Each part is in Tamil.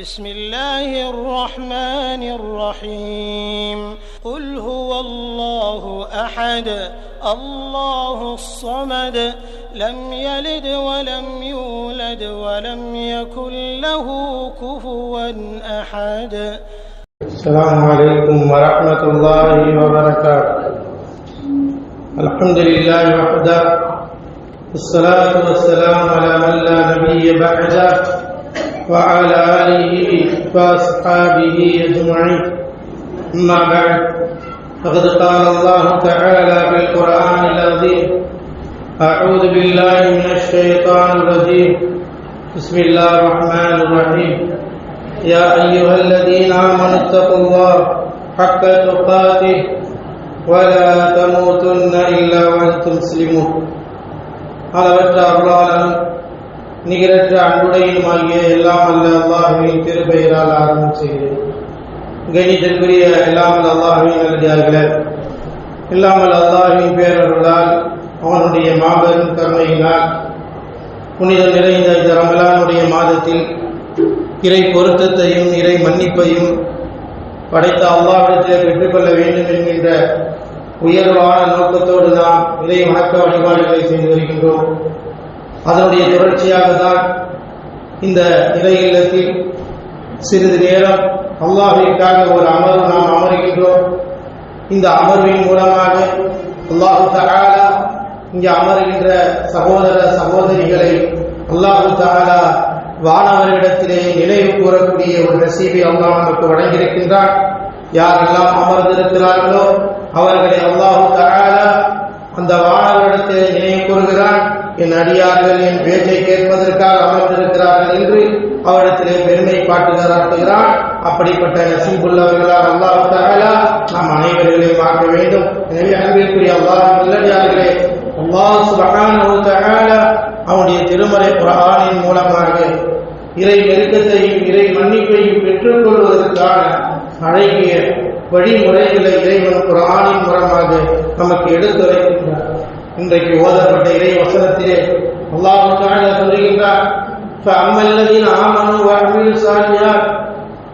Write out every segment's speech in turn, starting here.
بسم الله الرحمن الرحيم. قل هو الله أحد الله الصمد لم يلد ولم يولد ولم يكن له كفوا أحد. السلام عليكم ورحمة الله وبركاته. الحمد لله وحده والصلاة والسلام على من لا نبي بعده. وعلى آله وأصحابه أجمعين. أما بعد فقد قال الله تعالى في القرآن العظيم أعوذ بالله من الشيطان الرجيم. بسم الله الرحمن الرحيم. يا أيها الذين آمنوا اتقوا الله حق تقاته ولا تموتن إلا وأنتم مسلمون. هذا وجه الله நிகரற்ற அன்புடையுமாகிய எல்லாம் அல்ல அல்லாஹுவின் திருப்பெயரால் ஆரம்பம் செய்கிறேன் கணிதற்குரிய எல்லாம் அல்ல அல்லாஹுவின் நல்லடியார்களே இல்லாமல் அல்லாஹுவின் பேரர்களால் அவனுடைய மாபெரும் கருணையினால் புனிதம் நிறைந்த இந்த ரமலானுடைய மாதத்தில் இறை பொருத்தத்தையும் இறை மன்னிப்பையும் படைத்த அல்லாவிடத்தில் பெற்றுக்கொள்ள வேண்டும் என்கின்ற உயர்வான நோக்கத்தோடு நாம் இறை வணக்க வழிபாடுகளை செய்து வருகின்றோம். அதனுடைய தொடர்ச்சியாக தான் இந்த இறை இல்லத்தில் சிறிது நேரம் அல்லாஹிற்காக ஒரு அமர்வு நாம் அமர்கின்றோம். இந்த அமர்வின் மூலமாக அல்லாஹு தகாலா இங்கே அமர்கின்ற சகோதர சகோதரிகளை அல்லாஹு தகாலா வானவரிடத்திலே நினைவு கூறக்கூடிய ஒரு நசீபை அல்லாஹ் நமக்கு வழங்கியிருக்கின்றார் யாரெல்லாம் அமர்ந்திருக்கிறார்களோ அவர்களை அல்லாஹு தகாலா அந்த வானவரிடத்திலே நினைவு கூறுகிறான். என் அடியார்கள் என் பேச்சை கேட்பதற்காக அமர்ந்திருக்கிறார்கள் என்று அவரிடத்திலே பெருமை பாட்டுகிறான் அப்படிப்பட்ட நசீபுள்ளவர்களால் அல்லாஹு நாம் அனைவர்களையும் மாற்ற வேண்டும். எனவே அன்பிற்குரிய அல்லாஹ் நல்லடியார்களே அல்லாஹ் சுப்ஹானஹு அவனுடைய திருமறை குர்ஆனின் மூலமாக இறை நெருக்கத்தையும் இறை மன்னிப்பையும் பெற்றுக்கொள்வதற்கான அழகிய வழிமுறைகளை இறைவன் குர்ஆனின் மூலமாக நமக்கு எடுத்துரைக்கின்றார் இன்றைக்கு ஓதப்பட்ட இறை வசனத்திலே அல்லாஹ் தஆலா சொல்கின்றார் فأما الذين آمنوا وعملوا الصالحات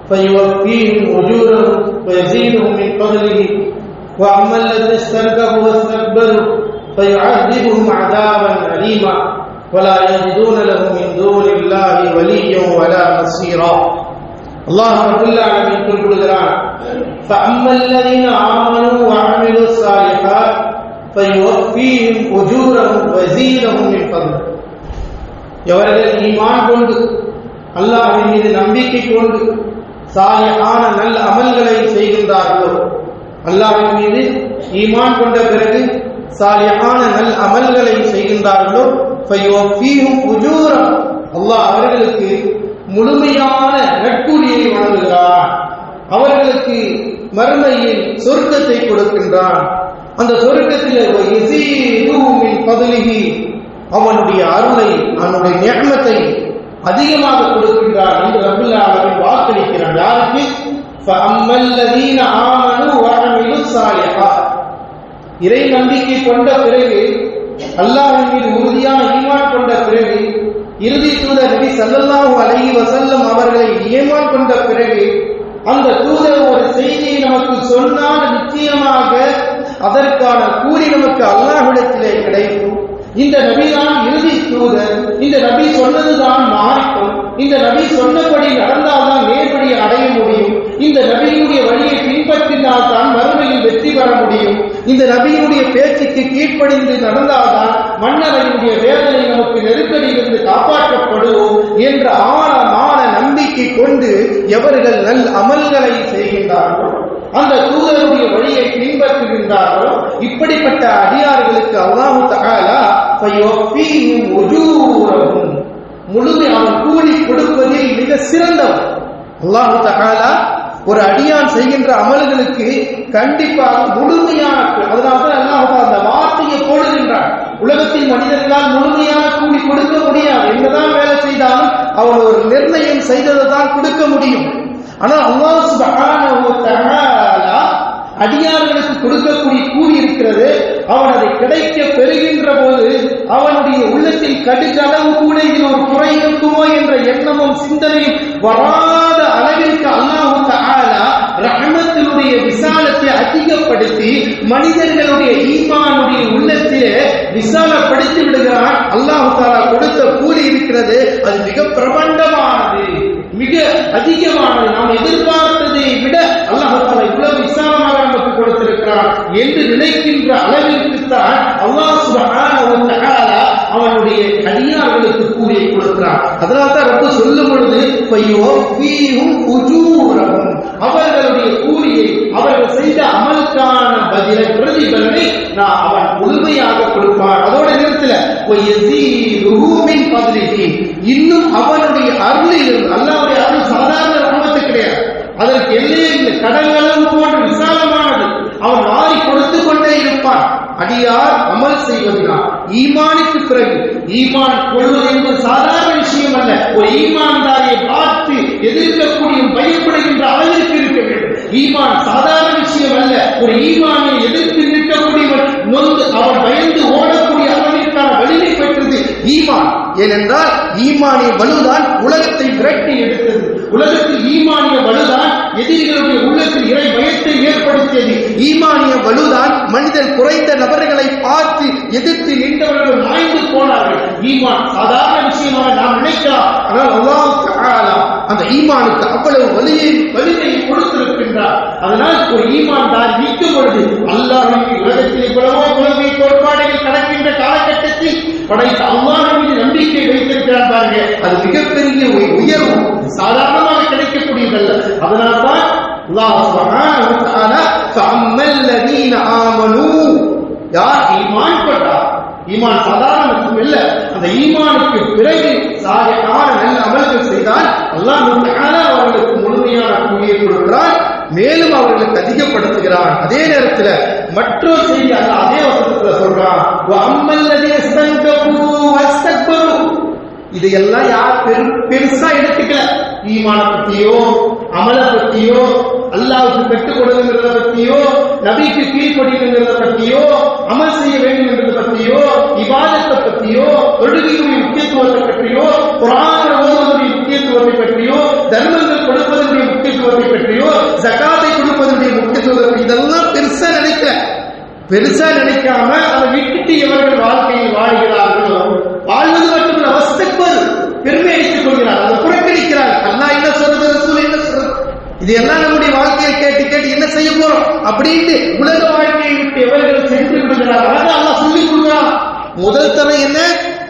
فيوفيهم أجورهم ويزيدهم من فضله وأما الذين استركبوا واستكبروا فيعذبهم عذابا أليما ولا يجدون له من دون الله وليا ولا نصيرا الله رب العالمين குறிப்பிடுகிறார் فأما الذين آمنوا وعملوا الصالحات فيوفيهم أجورهم ويزيدهم من فضله எவர்கள் ஈமான் கொண்டு அல்லாஹ்வின் மீது நம்பிக்கை கொண்டு சாலிஹான நல்ல அமல்களை செய்கின்றார்களோ அல்லாஹ்வின் மீது ஈமான் கொண்ட பிறகு சாலிஹான நல் அமல்களை செய்கின்றார்களோ ஃபயுவஃபீஹும் உஜூரம் அல்லாஹ் அவர்களுக்கு முழுமையான நட்புரியை வழங்குகிறான் அவர்களுக்கு மறுமையில் சொர்க்கத்தை கொடுக்கின்றான் அந்த சொருக்கத்தில் பதலிகி அவனுடைய அருளை அவனுடைய நேமத்தை அதிகமாக கொடுக்கின்றார் என்று ரபுல்லா அவர்கள் வாக்களிக்கிறார் யாருக்கு? இறை நம்பிக்கை கொண்ட பிறகு அல்லாஹின் மீது உறுதியான ஈமான் கொண்ட பிறகு இறுதி தூதர் நபி சல்லல்லாஹு அலஹி வசல்லம் அவர்களை ஈமான் கொண்ட பிறகு அந்த தூதர் ஒரு செய்தியை நமக்கு சொன்னால் நிச்சயமாக அதற்கான கூலி நமக்கு அல்லாஹிடத்திலே கிடைக்கும். இந்த நபிதான் இறுதி தூதர். இந்த நபி சொன்னதுதான் மாறிக்கும். இந்த நபி சொன்னபடி நடந்தால்தான் நேர்படி அடைய முடியும். இந்த நபியினுடைய வழியை பின்பற்றினால் தான் மறுமையில் வெற்றி பெற முடியும். இந்த நபியினுடைய பேச்சுக்கு கீழ்ப்படிந்து நடந்தால்தான் மன்னரையினுடைய வேதனை நமக்கு நெருக்கடியிலிருந்து காப்பாற்றப்படுவோம் என்ற ஆழமான நம்பிக்கை கொண்டு எவர்கள் நல் அமல்களை செய்கின்றார்கள். அந்த தூதருடைய வழியை பின்பற்றுகின்றார்களோ? இப்படிப்பட்ட அடியார்களுக்கு அல்லாஹு தகாலா முழுமை அவன் கூலி கொடுப்பதில் மிக சிறந்தவன் அல்லாஹு தகாலா ஒரு அடியான் செய்கின்ற அமல்களுக்கு கண்டிப்பாக முழுமையான அதனால தான் அந்த வார்த்தையை போடுகின்றான். உலகத்தில் மனிதர்களால் முழுமையான கூலி கொடுக்க முடியாது. என்னதான் வேலை செய்தாலும் அவன் ஒரு நிர்ணயம் செய்ததை தான் கொடுக்க முடியும். ஆனால் அல்லாஹ் சுபஹானா அடியார்களுக்கு கொடுக்கக்கூடிய கூறி இருக்கிறது. அவன் அதை கிடைக்க பெறுகின்ற போது அவனுடைய உள்ளத்தில் கடுகளவு கூட இதில் ஒரு குறை இருக்குமோ என்ற எண்ணமும் சிந்தனையும் வராத அளவிற்கு அல்லாஹு தாலா ரஹமத்தினுடைய விசாலத்தை அதிகப்படுத்தி மனிதர்களுடைய ஈமானுடைய உள்ளத்திலே விசாலப்படுத்தி விடுகிறான். அல்லாஹு தாலா கொடுத்த கூலி இருக்கிறது. அது மிக பிரபண்டமான மிக அதிகமான நாம் எதிர்பார்த்ததை விட அல்லாஹால இவ்வளவு விசாலமாக நமக்கு கொடுத்திருக்கிறான் என்று நினைக்கின்ற அளவிற்குத்தான் அல்லாஹ் சுப்ஹானஹு அவனுடைய அடியார்களுக்கு கூறி கொடுக்கிறான். அதனால தான் ரொம்ப சொல்லும் பொழுது பையோ வீரும் அவர்களுடைய கூலியை அவர்கள் செய்த அமலுக்கான பதில பிரதிபலனை நான் அவன் முழுமையாக கொடுப்பான். அதோட நேரத்தில் இன்னும் அவனுடைய அருளில் அல்லாவுடைய சாதாரண ரகமத்து கிடையாது. அதற்கு எல்லையே இந்த கடல்களும் போன்ற விசாலமானது. அவன் மாறி கொடுத்து கொண்டே இருப்பான். அடியார் அமல் செய்வதுதான். ஈமானுக்கு பிறகு ஈமான் கொள்வது என்பது சாதாரண விஷயம் அல்ல. ஒரு ஈமான்தாரியை பார்த்து எதிர்க்கக்கூடிய பயப்படுகின்ற அளவிற்கு இருக்க வேண்டும். ஈமான் சாதாரண விஷயம் அல்ல. ஒரு ஈமானை எதிர்த்து நிற்கக்கூடியவன் நொந்து அவன் பயந்து ஈமான். ஏனென்றால் ஈமானிய வலுதான் உலகத்தை விரட்டி எடுத்தது. உலகத்தில் ஈமானிய வலுதான் எதிரிகளுடைய உள்ளத்தில் இறை பயத்தை ஏற்படுத்தியது. ஈமானிய வலுதான் மனிதன் குறைந்த நபர்களை பார்த்து எதிர்த்து நின்றவர்கள் மாய்ந்து போனார்கள். ஈமான் சாதாரண விஷயமாக நாம் நினைக்கலாம். ஆனால் அல்லாஹ் அந்த ஈமானுக்கு அவ்வளவு வலியை வலிமையை கொடுத்திருக்கின்றார் அதனால் ஒரு ஈமான் தான் நிற்கும் பொழுது அல்லாஹ்வின் உலகத்தில் இவ்வளவோ உலகை கோட்பாடுகள் கடக்கின்ற காலகட்டத்தில் படைத்த அல்லாஹ் மீது நம்பிக்கை வைத்திருக்கிறார் பாருங்க. அது மிகப்பெரிய ஒரு உயர்வு. சாதாரணமாக கிடைக்கக்கூடியதல்ல. அதனால்தான் அல்லாஹ் சுப்ஹானஹு வ தஆலா ஃபஅம்மல் லதீன ஆமனூ. யார் ஈமான் கொண்டார்? ஈமான் சாதாரண மட்டும் இல்ல அந்த ஈமானுக்கு பிறகு சாலையான நல்ல அமல்கள் செய்தால் அல்லாஹ் தஆலா அவர்களுக்கு முழுமையான கூலியை கொடுக்கிறான். மேலும் அவர்களுக்கு அதிகப்படுத்துகிறான். அதே நேரத்துல மற்றொரு செய்தி அல்ல அதே வசனத்துல சொல்றான். இதையெல்லாம் யார் பெரு பெருசா எடுத்துக்கல. ஈமான பத்தியோ அமல பத்தியோ அல்லாவுக்கு பெற்றுக் கொடுங்கிறத பத்தியோ நபிக்கு கீழ்ப்படிங்கிறத பத்தியோ அமல் செய்ய வேண்டும் என்றதை பத்தியோ இபாதத்தை பத்தியோ தொழுகையுடைய முக்கியத்துவத்தை பற்றியோ குரான் ஓதுவதுடைய முக்கியத்துவத்தை பற்றியோ தர்மங்கள் கொடுப்பதனுடைய முக்கியத்துவத்தை பற்றியோ இருப்பதனுடைய முக்கியத்துவம் இதெல்லாம் பெருசா நினைக்கல. பெருசா நினைக்காம அதை விட்டுட்டு இவர்கள் வாழ்க்கையில் வாழ்கிறார்களோ வாழ்வது மட்டுமல்ல அவஸ்தப்பது பெருமை அடித்துக் கொள்கிறார் அதை புறக்கணிக்கிறார். அல்லா என்ன சொல்றது ரசூல் என்ன சொல்றது? இது எல்லாம் நம்முடைய வாழ்க்கையை கேட்டு கேட்டு என்ன செய்ய போறோம்? அப்படின்ட்டு உலக வாழ்க்கையை விட்டு எவர்கள் சென்று விடுகிறார். அல்லா சொல்லி சொல்லிக் கொடுக்கிறான். முதல் தரம் என்ன?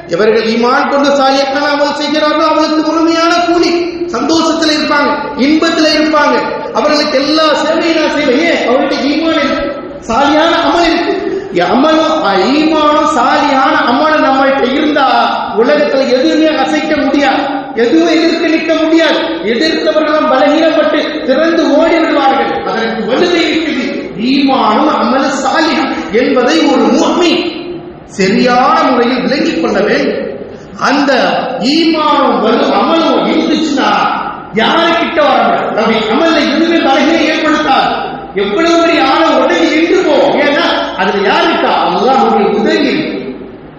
எவர்கள் ஈமான் கொண்டு சாயக்கான அமல் செய்கிறார்களோ அவளுக்கு முழுமையான கூலி. சந்தோஷத்துல இருப்பாங்க இன்பத்துல இருப்பாங்க. அவர்களுக்கு எல்லா சேவையும் நான் செய்வேன். ஏன்? அவர்கிட்ட ஈமான் இருக்கு. சாலியான அமல் இருக்கு. அமலும் ஈமானும் சாலியான அமலும் நம்மள்கிட்ட இருந்தா உலகத்துல எதுவுமே அசைக்க முடியாது. எதுவும் எதிர்த்து நிற்க முடியாது. எதிர்த்தவர்களும் பலகீனப்பட்டு திறந்து ஓடி விடுவார்கள். அதற்கு வலுவை இருக்குது. ஈமானும் அமல சாலி என்பதை ஒரு மூமி சரியான முறையில் விளங்கிக் கொள்ள வேண்டும். அந்த ஈமானும் வலு அமலும் இருந்துச்சுன்னா யாருக்கிட்ட வர ரவி அமல்ல எதுவுமே பலகீனம் ஏற்படுத்தாது. எவ்வளவு பெரிய ஆளை உடனே நின்று போகும் ஏன்னா அதுல யார் இருக்கா? அல்லாஹ்வுடைய உதவி.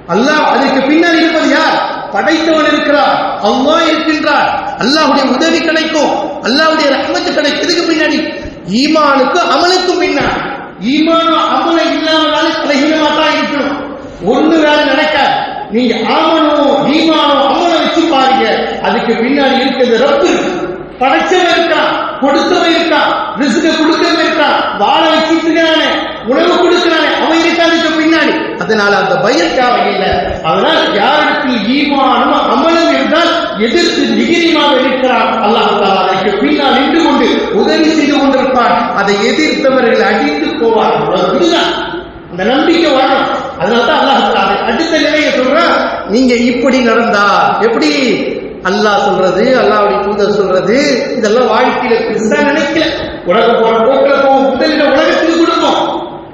அல்லாஹ் அதுக்கு பின்னால் இருப்பது யார்? படைத்தவன் இருக்கிறார். அல்லாஹ் இருக்கின்றார். அல்லாஹ்வுடைய உதவி கிடைக்கும். அல்லாஹுடைய ரஹ்மத்து கிடைக்கும். எதுக்கு பின்னாடி ஈமானுக்கு அமலுக்கும் பின்னாடி ஈமானும் அமலை இல்லாமனால பலகீனமா தான் இருக்கணும். ஒன்று வேலை நடக்காது. நீங்க ஆமனும் ஈமானும் அமல வச்சு பாருங்க அதுக்கு பின்னாடி இருக்கிறது ரப்பு படைச்சவன் இருக்கான் கொடுத்தவன் இருக்கான் ரிசுக கொடுக்கவன் இருக்கான் வாழ வச்சிருக்கானே உணவு கொடுக்கிறானே அவன் இருக்காதுக்கு பின்னாடி. அதனால அந்த பயம் தேவையில்லை. அதனால் யாருக்கு ஈமானும் அமலும் இருந்தால் எதிர்த்து நிகிரிமாக இருக்கிறான். அல்லாஹ் தாலா அதற்கு பின்னால் நின்று கொண்டு உதவி செய்து கொண்டிருப்பான். அதை எதிர்த்தவர்கள் அடித்து போவார்கள். இதுதான் அந்த நம்பிக்கை வரணும். அதனால தான் அல்லாஹ் அடுத்த நிலையை சொல்றான் நீங்க இப்படி நடந்தா எப்படி அல்லாஹ் சொல்றது அல்லாவுடைய தூதர் சொல்றது இதெல்லாம் வாழ்க்கையில பெருசா நினைக்கல. உலகம் போற போக்கில் போகும் முதலிட உலகத்துக்கு கொடுப்போம்.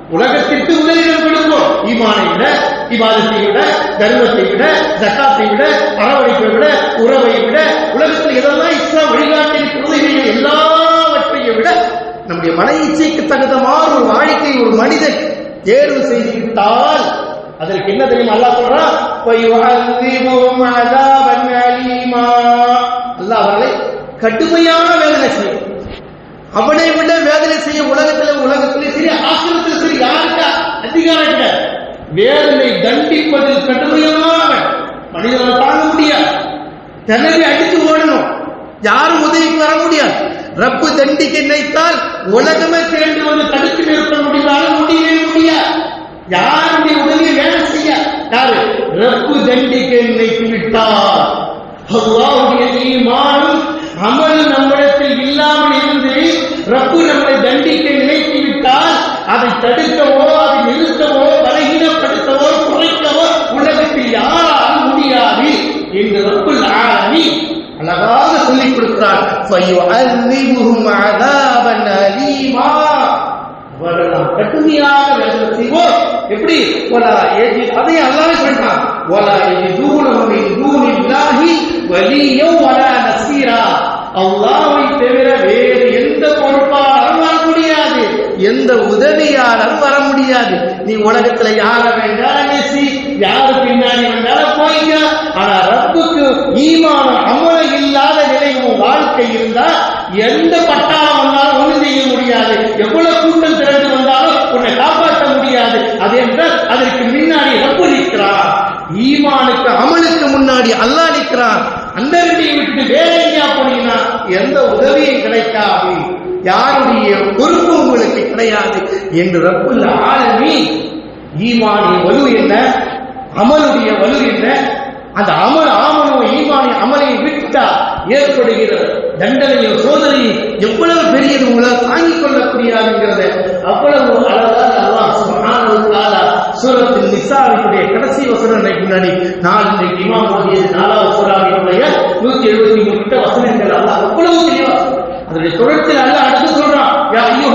உலகத்திற்கு முதலிடம் கொடுப்போம். ஈமானை விட இபாதத்தை விட தர்மத்தை விட ஜக்காத்தை விட அரவணைப்பை விட உறவை விட உலகத்தில் எதெல்லாம் இஸ்லாம் வழிகாட்டின் கொள்கைகள் எல்லாவற்றையும் விட நம்முடைய மன இச்சைக்கு தகுந்தமாறு ஒரு வாழ்க்கை ஒரு மனிதன் தேர்வு செய்துவிட்டால் அதற்கு என்ன தெரியுமா அல்லாஹ் சொல்றான் அல்லாஹ் அவர்களை கடுமையான வேதனை செய்யும் அவனை விட வேதனை செய்ய உலகத்தில் உலகத்தில் சரி ஆசிரத்தில் சரி யாருக்கா? அதிகாரம் இல்லை வேதனை தண்டிப்பதில் கடுமையான மனிதனை தாங்க முடியாது. தினவே அடித்து ஓடணும். யாரும் உதவிக்கு வர முடியாது. ரப்பு தண்டிக்கு நினைத்தால் உலகமே சேர்ந்து வந்து தடுத்து நிறுத்த முடிந்தாலும் முடியவே முடியாது. யாருடைய உதவியை வேலை செய்ய. யாரு? ரப்பு தண்டிக்க நினைத்து விட்டார். அல்லாஹ்வுடைய ஈமானும் அமல் நம்மிடத்தில் இல்லாமல் இருந்து ரப்பு நம்மை தண்டிக்க நினைத்து விட்டால் அதை தடுக்கவோ அதை நிறுத்தவோ பலகீனப்படுத்தவோ குறைக்கவோ உலகத்தில் யாரால் முடியாது என்று ரப்பு ஆலமீன் அழகாக சொல்லிக் கொடுக்கிறார் வரலாம் கடுமையாக வேதனை செய்வோம். எப்படி? ஒலா ஏஜி அதை அல்லாமே சொல்றான். ஒலா ஏஜி தூணம் தூணில்லாஹி வலியோ வலா நசீரா அல்லாவை தவிர வேறு எந்த பொறுப்பாளரும் வர முடியாது. எந்த உதவியாளரும் வர முடியாது. நீ உலகத்துல யார வேண்டாலும் நேசி யாரு பின்னாடி வேண்டாலும் போய்க்க. ஆனா ரப்புக்கு ஈமான அமல இல்லாத நிலை உன் வாழ்க்கை இருந்தா எந்த பட்டாளம் வந்தாலும் ஒண்ணு முடியாது. எவ்வளவு கூட்டம் திரண்டு வந்தாலும் உன்னை காப்பாற்ற முடியாது. அது என்றால் அதற்கு முன்னாடி ரப்பு நிற்கிறார். ஈமானுக்கு அமலுக்கு முன்னாடி அல்லாஹ் நிற்கிறான் அந்த விட்டு வேற எங்கேயா போனீங்கன்னா எந்த உதவியும் கிடைக்காது. யாருடைய பொறுப்பு உங்களுக்கு கிடையாது என்று ரப்புள்ள ஆளுமே ஈமானின் வலு என்ன? அமலுடைய வலு என்ன? அந்த அமல் ஆமனோ ஈமானி அமலை விட்டா ஏற்படுகிற தண்டனையும் சோதனையும் எவ்வளவு பெரியது உங்களால் தாங்கிக் கொள்ளக்கூடியதுங்கிறத அவ்வளவு அழகாக அல்லாஹ் சுப்ஹானஹு வ நிசாவினுடைய கடைசி வசனங்களை முன்னாடி நான் இன்றைக்கு இமாமுடைய நாலாவது சூறாவினுடைய நூத்தி எழுபத்தி மூணு கிட்ட வசனங்கள் அல்லாஹ் அவ்வளவு தெளிவா அதனுடைய தொடர்ச்சியில் அல்லாஹ் அடுத்து சொல்றான் யா ஐயோ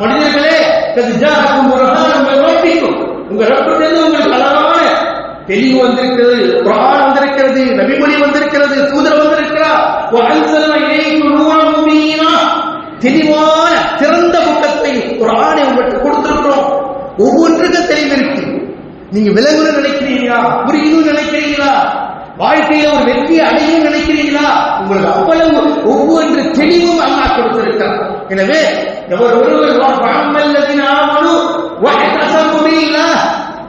மனிதர்களே கது ஜாஅக்கும் உங்க ரப்ப வந்திருக்கிறது தூதர் வந்திருக்கிறார் தெளிவான திறந்த முகத்தை ஆணை உங்களுக்கு கொடுத்திருக்கிறோம். ஒவ்வொன்றுக்கும் தெளிவு இருக்கு. நீங்க விலங்குன்னு நினைக்கிறீங்களா? புரியணும்னு நினைக்கிறீங்களா? வாழ்க்கையில ஒரு வெற்றியை அடையும் நினைக்கிறீங்களா? உங்களுக்கு அவ்வளவு ஒவ்வொன்று தெளிவும் அல்லா கொடுத்திருக்கிறார் எனவே எவர் ஒருவர்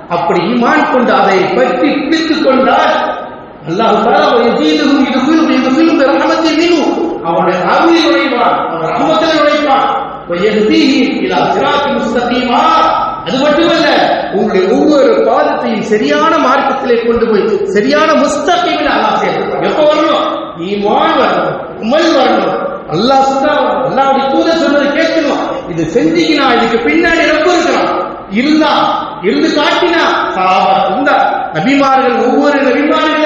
அப்படி ஈமான் கொண்டு அதை பற்றி பிடித்துக் கொண்டால் அல்லாஹ் தஆலா யஜீதுஹும் யதுஃபிலும் யதுஃபிலும் பிரஹமத்தின் மினு. அவனுடைய அருளில் நுழைவான் அவன் ரஹமத்தில் நுழைவான் வயஹ்தீஹி இலா சிராத்தி முஸ்தகீமா. அது மட்டுமல்ல உங்களுடைய ஒவ்வொரு பாதத்தையும் சரியான மார்க்கத்திலே கொண்டு போய் சரியான முஸ்தகீமில் அல்லாஹ் சேர்ப்பான். எப்போ வரணும்? ஈமான் வரணும் உமல் வரணும். அல்லாஹ் சொல்றான் அல்லாஹ்வுடைய தூதர் சொன்னதை கேட்கணும். இது செஞ்சீங்கன்னா இதுக்கு பின்னாடி ரொம்ப இருக்கிறான் இருந்தா இருந்து காட்டினா சாபா இருந்தா நபிமார்கள் ஒவ்வொரு நபிமார்களுக்கு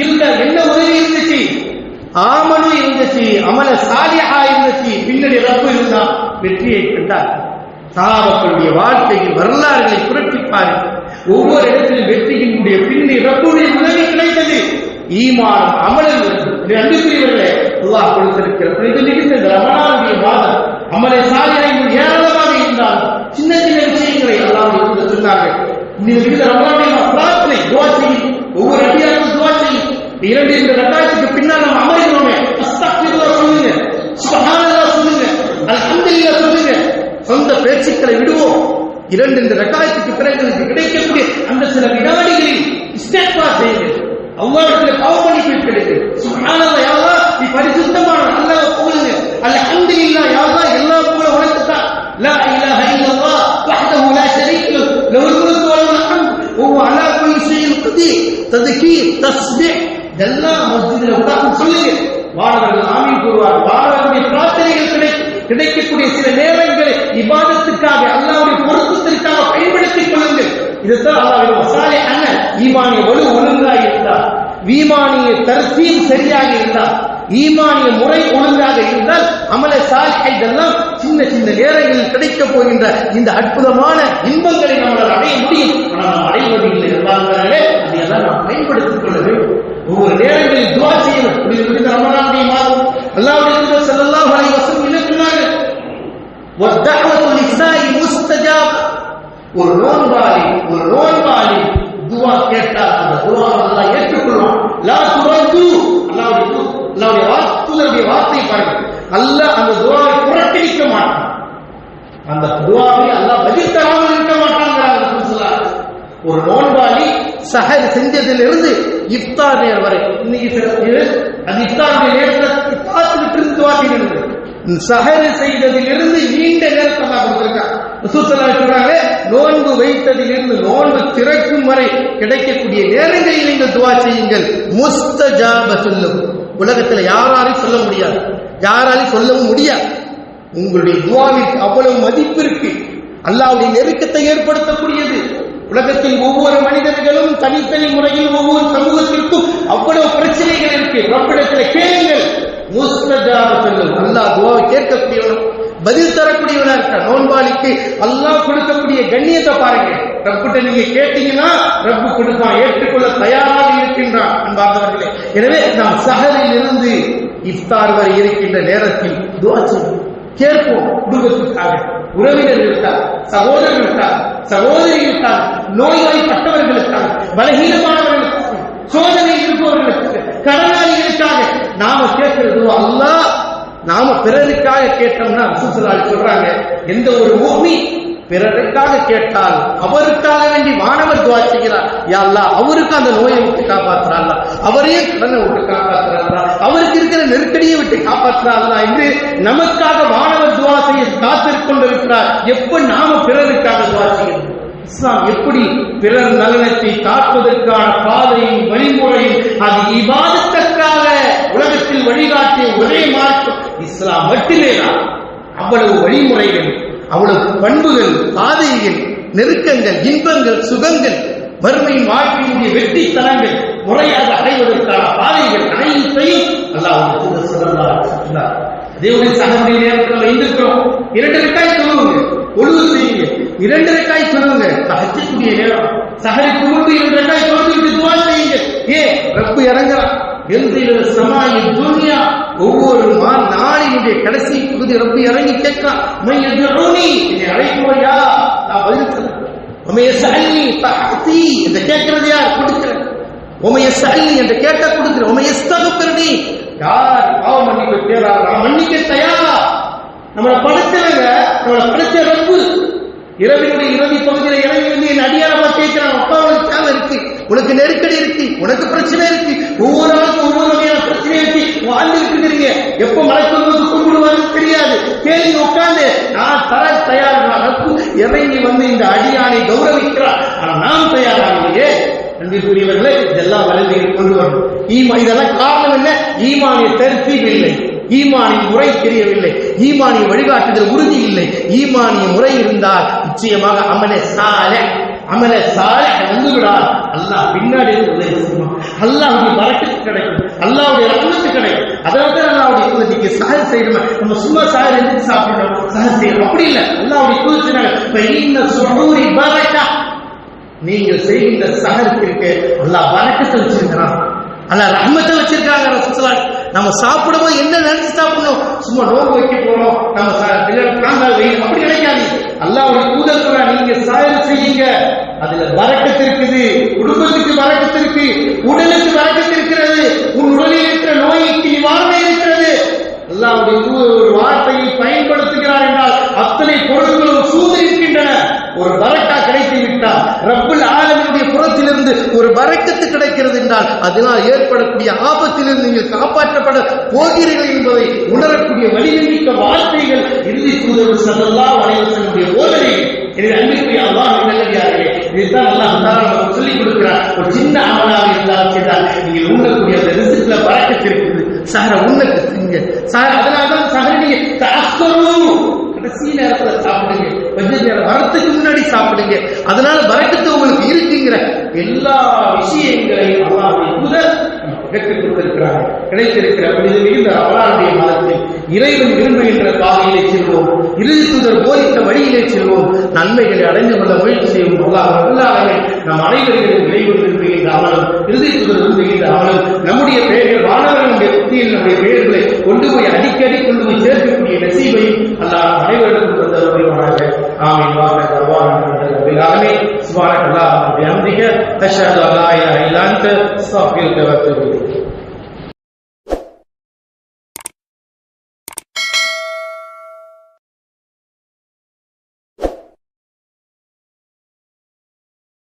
இருந்த என்ன உதவி இருந்துச்சு? ஆமனு இருந்துச்சு அமல சாலியா இருந்துச்சு. பின்னணி ரப்பு இருந்தா வெற்றியை கண்டார். சாபக்களுடைய வாழ்க்கையில் வரலாறுகளை புரட்டி பாருங்கள் ஒவ்வொரு இடத்திலும் வெற்றியினுடைய பின்னி ரப்புடைய உதவி கிடைத்தது. ஈமான் அமலில் அன்புக்குரியவர்களே அல்லாஹ் கொடுத்திருக்கிற இது மிகுந்த இந்த ரமணாவுடைய மாதம் அமலை சாதனைகள் ஏராளமாக இருந்தால் சின்ன சின்ன விஷயங்களை அல்லாஹ் சொன்னார்கள். இந்த மிகுந்த ரமணாவுடைய இரண்டு இந்த ரெண்டாயிரத்துக்கு பின்னால் நம்ம அமர்கிறோமே. அஸ்தக்ஃபிருல்லாஹ் சொல்லுங்க. சுப்ஹானல்லாஹ் சொல்லுங்க. அல்ஹம்துலில்லாஹ் சொல்லுங்க. சொந்த பேச்சுக்களை விடுவோம். இரண்டு இந்த ரக்காயத்துக்கு பிறகு எனக்கு கிடைக்கக்கூடிய அந்த சில வினாடிகளில் இஸ்திக்பார் செய்யுங்கள். அவ்வாறு பாவ மன்னிப்பு கிடைக்கும் சுப்ஹானல்லாஹ் யா நீ பரிசுத்தமான அல்லாஹ் போகுங்க அல்ஹம்துலில்லாஹ் யா எல்லா கூட உனக்கு லா இலாஹ இல்லல்லாஹ் வஹ்தஹு லா ஷரீக லஹு. லஹுல் முல்கு வ லஹுல் ஹம்த். வஹுவ அலா குல்லி ஷைஇன் கதீர். தத்கீர் தஸ்பீஹ். எல்லா மஸ்ஜிதில் உட்கார்ந்து சொல்லுங்க. வாழவர்கள் ஆமீன் கூறுவார் வாழவர்களுடைய பிரார்த்தனைகள் கிடைக்கும். கிடைக்கக்கூடிய சில நேரங்களை இபாதத்துக்காக அல்லாவுடைய பொருத்தத்திற்காக பயன்படுத்திக் கொள்ளுங்கள். இதுதான் அல்லாஹ் மசாலே அண்ணன் ஈமானிய வலு ஒழுங்காக இருந்தார் ஈமானிய தர்த்தீம் சரியாக இருந்தார் ஈமானிய முறை ஒழுங்காக இருந்தால் அமல சாலிஹை இதெல்லாம் சின்ன சின்ன நேரங்களில் கிடைக்கப் போகின்ற இந்த அற்புதமான இன்பங்களை நம்மளால் அடைய முடியும். ஆனால் நாம் அடைவதில்லை. எல்லாங்களே அதையெல்லாம் நாம் பயன்படுத்திக் கொள்ள வேண்டும். ஒவ்வொரு நேரங்களில் துவா செய்யணும். புனித புனித ரமணானுடைய மாதம் அல்லாஹ்வுடைய தூதர் ஸல்லல்லாஹு அலைஹி வஸல்லம் என்ன சொன்னார்கள் வத்தஹவத்து லிஸ்ஸாயி முஸ்தஜாப். ஒரு நோன்பாளி ஒரு நோன்பாளி துவா கேட்டால் அந்த துவா அல்லாஹ் ஏற்றுக்கொள்வான். லா துரத்து அல்லாஹ்வுடைய தூ- அல்லாஹ்வுடைய வார்த்தை பாருங்க அல்லாஹ் அந்த துவாவை அந்த துவாவை அல்லாஹ் பதில் தராமல் இருக்க மாட்டாங்கிறாங்க ஒரு நோன்பாளி சஹர் செஞ்சதிலிருந்து இஃப்தார் நேரம் வரை இன்னைக்கு சில பேர் அந்த இஃப்தாருடைய நேரத்தில் பார்த்துக்கிட்டு இருந்து வாசிக்கிறது சஹர் செய்ததிலிருந்து நீண்ட நேரத்தமாக நான் சுசலா சொல்றாங்க நோன்பு வைத்ததிலிருந்து நோன்பு திறக்கும் வரை கிடைக்கக்கூடிய நேரங்களில் நீங்கள் துவா செய்யுங்கள். முஸ்தஜாப சொல்லும் உலகத்துல யாராலையும் சொல்ல முடியாது. யாராலையும் சொல்லவும் முடியாது. உங்களுடைய துவாவிற்கு அவ்வளவு மதிப்பு இருக்கு. அல்லாவுடைய நெருக்கத்தை ஏற்படுத்தக்கூடியது. உலகத்தில் ஒவ்வொரு மனிதர்களும் தனித்தனி முறையில் ஒவ்வொரு சமூகத்திற்கும் அவ்வளவு பிரச்சனைகள் இருக்கு. ரப்பிடத்தில் கேளுங்கள். முஸ்தஜாப சொல்லும் துவாவை கேட்கக்கூடியவனும் பதில் தரக்கூடியவனா இருக்க நோன்பாளிக்கு அல்லாஹ் கொடுக்கக்கூடிய கண்ணியத்தை பாருங்க. ரப்பிட்ட நீங்க கேட்டீங்கன்னா ரப்பு கொடுப்பான் ஏற்றுக்கொள்ள தயாராக இருக்கின்றான். அன்பார்ந்தவர்களே எனவே நாம் சஹரில் இருந்து இஃப்தார் வரை இருக்கின்ற நேரத்தில் துவா கேட்போம் குடும்பத்துக்காக உறவினர்களுக்காக சகோதரர்களுக்காக சகோதரிகளுக்காக நோய்வாய்ப்பட்டவர்களுக்காக பலகீனமானவர்களுக்கு சோதனை இருப்பவர்களுக்கு கடனாளிகளுக்காக நாம கேட்கிறது அல்லா நாம பிறருக்காக கேட்டோம்னா ரசூலுல்லாஹி சொல்றாங்க எந்த ஒரு பூமி பிறருக்காக கேட்டால் அவருக்காக வேண்டி மாணவர் துவா செய்கிறார். அவருக்கு அந்த நோயை விட்டு காப்பாற்றுறாள் அவரையும் கடனை விட்டு காப்பாற்றுறாங்களா அவருக்கு இருக்கிற நெருக்கடியை விட்டு காப்பாற்றுறாங்களா என்று நமக்காக மாணவர் துவா செய்ய காத்திருக் கொண்டிருக்கிறார். எப்ப நாம பிறருக்காக துவா செய்யணும்? இஸ்லாம் எப்படி பிறர் நலனத்தை காப்பதற்கான பாதையும் வழிமுறையும் அது இவாதத்திற்காக உலகத்தில் வழிகாட்டிய ஒரே மார்க்கம். இஸ்லாம் மட்டுமே தான் அவ்வளவு வழிமுறைகள் அவ்வளவு பண்புகள் பாதைகள் நெருக்கங்கள் இன்பங்கள் சுகங்கள் வறுமையின் வாழ்க்கையினுடைய வெற்றி தலங்கள் முறையாக அடைவதற்கான பாதைகள் அனைத்தையும் அல்லாஹ் தூதர் ஸல்லல்லாஹு அலைஹி வஸல்லம் தேவனுடைய நேரத்தில் வைத்திருக்கிறோம் இரண்டு ரெக்காய் சொல்லுங்க. ஒழுங்கு செய்யுங்க. இரண்டு ரெக்காய் சொல்லுங்க. சகஜக்கூடிய நேரம். சகரி முன்பு இரண்டு ரெக்காய் சொல்லிட்டு துவா செய்யுங்க. ஏ ரப்பு இறங்குறான். எந்திர சமாயி துன்யா ஒவ்வொரு மா நாளினுடைய கடைசி பகுதி ரப்பு இறங்கி கேட்கிறான். மையதுனி என்னை அழைப்போயா நான் பதில் சொல்றேன். உமைய சல்லி தாத்தி என்று கேட்கிறது யார்? கொடுக்கிறேன். உமைய சல்லி என்று கேட்ட கொடுக்கிறேன். உமைய ஸ்தகுப்பிரதி யார் பாவ மன்னிப்பு பேரார் நான் மன்னிக்க தயாரா? நம்மளை படைச்சவங்க நம்மளை படைச்ச ரப்பு. இரவினுடைய இரவி பகுதியில் இறங்கி வந்து என் அடியாரமா கேட்கிறான். அப்பா உனக்கு தேவை இருக்கு. உனக்கு நெருக்கடி இருக்கு. உனக்கு பிரச்சனை இருக்கு. ஒவ்வொரு ஆளுக்கும் ஒவ்வொரு வகையான பிரச்சனை இருக்கு. வாழ்ந்து இருக்கிறீங்க எப்ப மழை சொல்வது கும்பிடுவாங்க தெரியாது. கேள்வி உட்கார்ந்து நான் தர தயார் நான் ரப்பு. இறங்கி வந்து இந்த அடியானை கௌரவிக்கிறார் ஆனா நாம் தயாராகலையே அன்பிற்குரியவர்களே இதெல்லாம் வளர்ந்து கொண்டு வரணும். ஈமா இதெல்லாம் காரணம் என்ன? ஈமானிய தர்த்தீப் இல்லை ஈமானின் முறை தெரியவில்லை. ஈமானிய வழிகாட்டுதல் உறுதி இல்லை. ஈமானிய முறை இருந்தால் நிச்சயமாக அமலே சாலை அமல சாலை வந்து விடார் அல்லாஹ் பின்னாடி இருந்து உதவி செய்வான். அல்லாஹ்வுடைய வரக்கத்து கிடைக்கும். அல்லாஹ்வுடைய ரஹ்மத்து கிடைக்கும். அதாவது செய்யணும்? நம்ம சும்மா சஹர் எந்திரிச்சு சாப்பிடணும் சஹர் செய்யணும். அப்படி இல்லை. அல்லாஹ்வுடைய தூதர் சொன்னாங்க "ஃப இன்ன சுஹூரி பரக்கா. நீங்கள் செய்கின்ற சகரத்திற்கு அல்லா வரக்கத்தை வச்சிருக்கிறான். அல்லாஹ் ரஹ்மத்தை வச்சிருக்காங்க ரசூலுல்லாஹ் நம்ம சாப்பிடும்போது என்ன நினைச்சு சாப்பிடணும்? சும்மா நோக்கு வைக்க போறோம். நம்ம ச- பிள்ளைகள் காந்தால் வெயில். அப்படி நினைக்காது அல்லாஹ்வுடைய தூதர் சொல்றா நீங்க சாயம் செய்யுங்க. அதுல வரக்கத்து இருக்குது. குடும்பத்துக்கு வரக்கத்து இருக்கு. உடலுக்கு வரக்கத்து இருக்கிறது. உன் உடலில் இருக்கிற நோய் அல்லாவுடைய ஒரு வார்த்தையை பயன்படுத்துகிறார் என்றால் அத்தனை பொருள்களும் சூழ்ந்திருக்கின்றன ஒரு பரக்கா கிடைத்து விட்டால் ரப்புல் ஆலமினுடைய புறத்திலிருந்து ஒரு பரக்கத்து கிடைக்கிறது என்றால் அதனால் ஏற்படக்கூடிய ஆபத்திலிருந்து நீங்கள் காப்பாற்றப்பட போகிறீர்கள் என்பதை உணரக்கூடிய வலிமைமிக்க வார்த்தைகள் இறுதி தூதர் சல்லல்லா வலைவசனுடைய போதனை எனவே அன்பிற்குரிய அல்லாஹ் நல்லடியார்களே இதுதான் அல்லாஹ் தாலா சொல்லிக் கொடுக்கிறார். ஒரு சின்ன அமலாக இருந்தாலும் செய்தால் நீங்கள் உண்ணக்கூடிய அந்த ரிசுக்குல பறக்கத்து இருக்குது சஹர உண்ண கத்துங்க சஹர அதனால தான் சஹர நீங்க தஅக்கரும் கடைசி நேரத்துல சாப்பிடுங்க. கொஞ்ச நேரம் வரத்துக்கு முன்னாடி சாப்பிடுங்க. அதனால பறக்கத்து உங்களுக்கு இருக்குங்கிற எல்லா விஷயங்களையும் அல்லாஹ்வுடைய தூதர் நமக்கு கற்றுக் கொடுத்திருக்கிறார். கிடைத்திருக்கிற புனித மிகுந்த அவலாருடைய மாதத்தில் இறைவன் விரும்புகின்ற பாதையிலே செல்வோம் இறுதி தூதர் போதித்த வழியிலே செல்வோம் நன்மைகளை அடைந்து கொள்ள முயற்சி செய்வோம் அல்லாஹ் அல்லாஹ்வே நம் அனைவர்களும் இறைவன் விரும்புகின்ற அமலும் இறுதி தூதர் விரும்புகின்ற அமலும் நம்முடைய பெயர்கள் வானவர்களுடைய புத்தியில் நம்முடைய பெயர்களை கொண்டு போய் அடிக்கடி கொண்டு போய் சேர்க்கக்கூடிய நசீபையும் அல்லாஹ் அனைவருக்கும் தந்த வருவானாக ஆமீன் வாக தவான بالعالمين سبحانك اللهم وبحمدك أشهد أن لا إله إلا أنت أستغفرك وأتوب إليك